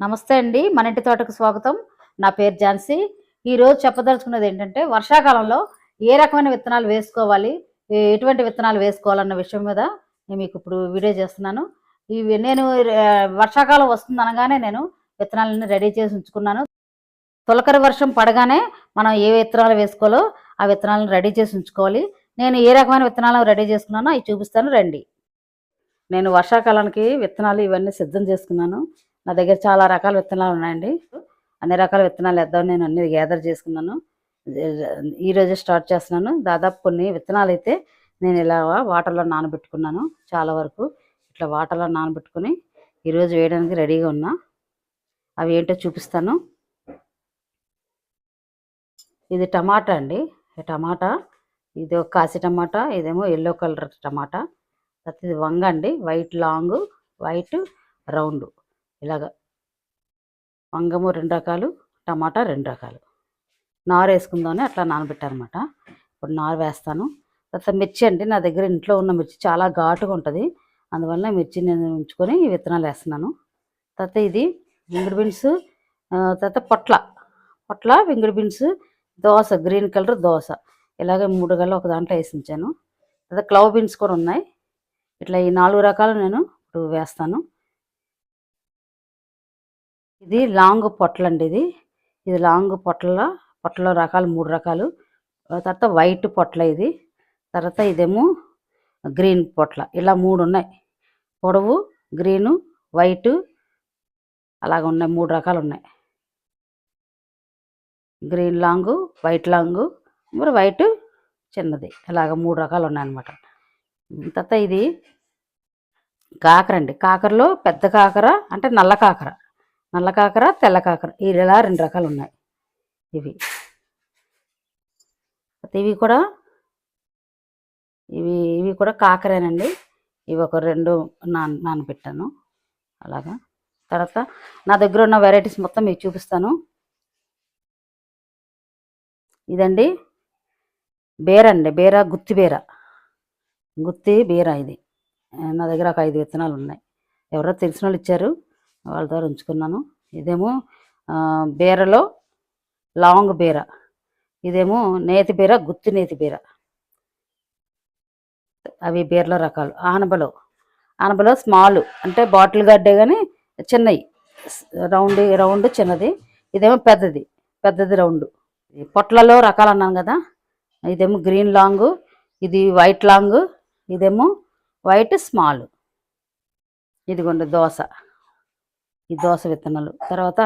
నమస్తే అండి. మన ఇంటి తోటకు స్వాగతం. నా పేరు ఝాన్సీ. ఈరోజు చెప్పదలుచుకున్నది ఏంటంటే వర్షాకాలంలో ఏ రకమైన విత్తనాలు వేసుకోవాలి? ఎటువంటి విత్తనాలు వేసుకోవాలన్న విషయం మీద నేను మీకు ఇప్పుడు వీడియో చేస్తున్నాను. ఇవి నేను వర్షాకాలం వస్తుంది అనగానే నేను విత్తనాలను రెడీ చేసి ఉంచుకున్నాను. తొలకరి వర్షం పడగానే మనం ఏ విత్తనాలు వేసుకోవాలో ఆ విత్తనాలను రెడీ చేసి ఉంచుకోవాలి. నేను ఏ రకమైన విత్తనాలను రెడీ చేసుకున్నానో అవి చూపిస్తాను రండి. నేను వర్షాకాలానికి విత్తనాలు ఇవన్నీ సిద్ధం చేసుకున్నాను. నా దగ్గర చాలా రకాల విత్తనాలు ఉన్నాయండి. అన్ని రకాల విత్తనాలు వేద్దామని నేను అన్ని గ్యాదర్ చేసుకున్నాను. ఈరోజే స్టార్ట్ చేస్తున్నాను. దాదాపు కొన్ని విత్తనాలు అయితే నేను ఇలా వాటర్లో నానబెట్టుకున్నాను చాలా వరకు. ఇట్లా వాటర్లో నానబెట్టుకుని ఈరోజు వేయడానికి రెడీగా ఉన్నా. అవి ఏంటో చూపిస్తాను. ఇది టమాటా అండి. టమాటా ఇది ఒక కాసి టమాటా ఇదేమో ఎల్లో కలర్ టమాటా. తర్వాత ఇది వంగ అండి. వైట్ లాంగ్ వైట్ రౌండ్ ఇలాగ వంగము రెండు రకాలు టమాటా రెండు రకాలు. నారు వేసుకుందామని అట్లా నానబెట్టారనమాట ఇప్పుడు నారు వేస్తాను. తర్వాత మిర్చి అండి నా దగ్గర ఇంట్లో ఉన్న మిర్చి చాలా ఘాటుగా ఉంటుంది. అందువల్ల మిర్చి నేను ఉంచుకొని విత్తనాలు వేస్తున్నాను. తర్వాత ఇది వింగుడు బీన్స్ తర్వాత పొట్ల. పొట్ల వింగిడి బీన్స్ దోశ గ్రీన్ కలర్ దోశ ఇలాగే మూడు గల ఒక దాంట్లో వేసి ఉంచాను. తర్వాత క్లవ్ బీన్స్ కూడా ఉన్నాయి. ఇట్లా ఈ నాలుగు రకాలు నేను ఇప్పుడు వేస్తాను. ఇది లాంగ్ పొట్ల అండి ఇది. ఇది లాంగ్ పొట్ల పొట్టలో రకాలు మూడు రకాలు. తర్వాత వైట్ పొట్ల ఇది. తర్వాత ఇదేమో గ్రీన్ పొట్ల. ఇలా మూడు ఉన్నాయి. పొడవు గ్రీను వైట్ అలాగ ఉన్నాయి. మూడు రకాలు ఉన్నాయి. గ్రీన్ లాంగు వైట్ లాంగు మరి వైట్ చిన్నది. ఇలాగ మూడు రకాలు ఉన్నాయన్నమాట. తర్వాత ఇది కాకర అండి కాకరలో పెద్ద కాకర అంటే నల్ల కాకర. నల్ల కాకర తెల్ల కాకర. ఈ ఇలా రెండు రకాలు ఉన్నాయి ఇవి ఇవి కూడా ఇవి ఇవి కూడా కాకరేనండి. ఇవి ఒక రెండు నాన నానబెట్టాను. అలాగా. తర్వాత నా దగ్గర ఉన్న వెరైటీస్ మొత్తం మీకు చూపిస్తాను. ఇదండి. బీర అండి. బీర గుత్తి బీర. గుత్తి బీర ఇది. నా దగ్గర ఒక ఐదు విత్తనాలు ఉన్నాయి ఎవరో తెలిసిన వాళ్ళు ఇచ్చారు. వాళ్ళ ద్వారా ఉంచుకున్నాను. ఇదేమో బీరలో లాంగ్ బీర. ఇదేమో నేతి బీర గుత్తి నేతి బీర. అవి బీరల రకాలు. ఆనబలో ఆనబలో స్మాల్. అంటే బాటిల్ గడ్డే కానీ చిన్నవి రౌండ్ రౌండ్ చిన్నది. ఇదేమో పెద్దది. పెద్దది రౌండ్. పొట్లలో రకాలు అన్నాను కదా. ఇదేమో గ్రీన్ లాంగ్. ఇది వైట్ లాంగ్. ఇదేమో వైట్ స్మాల్. ఇదిగోండి దోశ. ఈ దోస విత్తనాలు. తర్వాత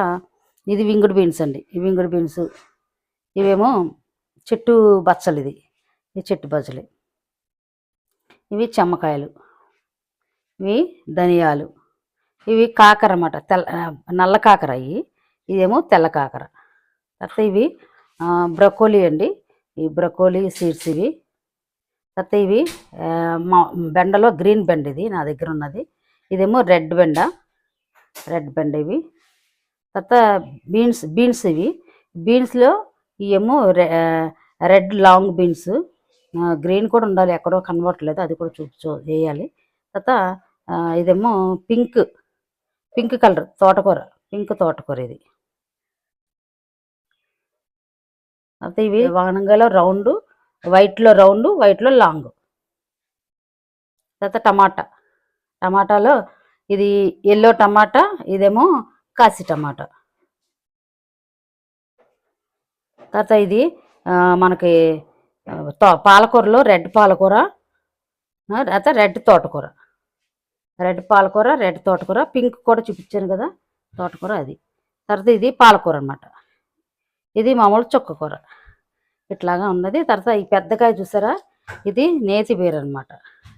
ఇది వింగుడు బీన్స్ అండి. ఈ వింగుడు బీన్స్ ఇవేమో చెట్టు బచ్చలు ఇది. ఈ చెట్టు బచ్చలు. ఇవి చెమ్మకాయలు. ఇవి ధనియాలు. ఇవి కాకర అన్నమాట. తెల్ల నల్ల కాకర అవి ఇదేమో తెల్ల కాకర. తర్వాత ఇవి బ్రకోలీ అండి. ఈ బ్రకోలీ సీడ్స్ ఇవి. తర్వాత ఇవి మా బెండలో గ్రీన్ బెండ ఇది నా దగ్గర ఉన్నది. ఇదేమో రెడ్ బెండ. రెడ్ బెండ ఇవి. తర్వాత బీన్స్ బీన్స్ ఇవి. బీన్స్లో ఇవేమో రె- రెడ్ లాంగ్ బీన్స్. గ్రీన్ కూడా ఉండాలి ఎక్కడో కనబడట్లేదు అది కూడా చూపించు వేయాలి. తర్వాత ఇదేమో పింక్ పింక్ కలర్ తోటకూర పింక్ తోటకూర ఇది. అయితే ఇవి వానంగాలో రౌండ్ వైట్లో రౌండ్ వైట్లో లాంగ్. తర్వాత టమాటా టమాటాలో ఇది ఎల్లో టమాటా ఇదేమో కాసి టమాటా. తర్వాత ఇది మనకి తో- పాలకూరలో రెడ్ పాలకూర తర్వాత రెడ్ తోటకూర. రెడ్ పాలకూర రెడ్ తోటకూర పింక్ కూడా చూపించాను కదా తోటకూర అది. తర్వాత ఇది పాలకూర అన్నమాట. ఇది మామూలు చుక్క కూర. ఇట్లాగా ఉన్నది. తర్వాత ఈ పెద్దకాయ చూసారా? ఇది నేతి బీర అనమాట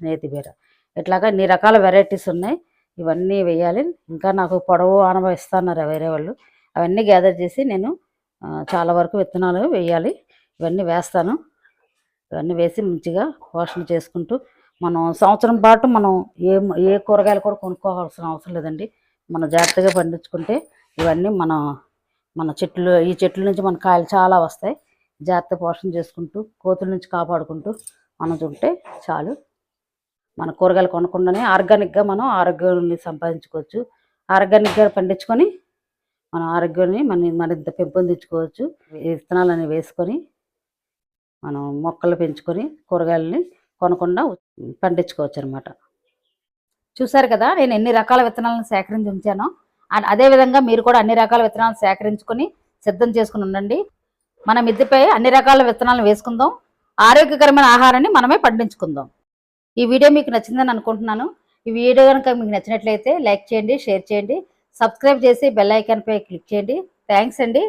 నేతి బీర. ఇట్లాగా ఇన్ని రకాల వెరైటీస్ ఉన్నాయి. ఇవన్నీ వేయాలి. ఇంకా నాకు పొడవు ఆనవ ఇస్తున్నారు వేరే వాళ్ళు. అవన్నీ గ్యాదర్ చేసి నేను చాలా వరకు విత్తనాలు వేయాలి. ఇవన్నీ వేస్తాను. ఇవన్నీ వేసి మంచిగా పోషణ చేసుకుంటూ మనం సంవత్సరం పాటు మనం ఏ ఏ కూరగాయలు కూడా కొనుక్కోవాల్సిన అవసరం లేదండి. మనం జాగ్రత్తగా పండించుకుంటే ఇవన్నీ మన మన చెట్లు ఈ చెట్ల నుంచి మన కాయలు చాలా వస్తాయి. జాగ్రత్త పోషణ చేసుకుంటూ కోతుల నుంచి కాపాడుకుంటూ మనం ఉంటే చాలు. మన కూరగాయలు కొనకుండానే ఆర్గానిక్గా మనం ఆరోగ్యాన్ని సంపాదించుకోవచ్చు. ఆర్గానిక్గా పండించుకొని మన ఆరోగ్యాన్ని మన మరింత పెంపొందించుకోవచ్చు. విత్తనాలని వేసుకొని మనం మొక్కలు పెంచుకొని కూరగాయలని కొనకుండా పండించుకోవచ్చు అనమాట చూసారు కదా నేను ఎన్ని రకాల విత్తనాలను సేకరించి ఉంచానో. అండ్ అదేవిధంగా మీరు కూడా అన్ని రకాల విత్తనాలను సేకరించుకొని సిద్ధం చేసుకుని ఉండండి. మన మిద్దెపై అన్ని రకాల విత్తనాలను వేసుకుందాం. ఆరోగ్యకరమైన ఆహారాన్ని మనమే పండించుకుందాం. ఈ వీడియో మీకు నచ్చిందని అనుకుంటున్నాను. ఈ వీడియో కనుక మీకు నచ్చినట్లయితే లైక్ చేయండి షేర్ చేయండి సబ్స్క్రైబ్ చేసి బెల్ ఐకాన్పై క్లిక్ చేయండి. థ్యాంక్స్ అండి.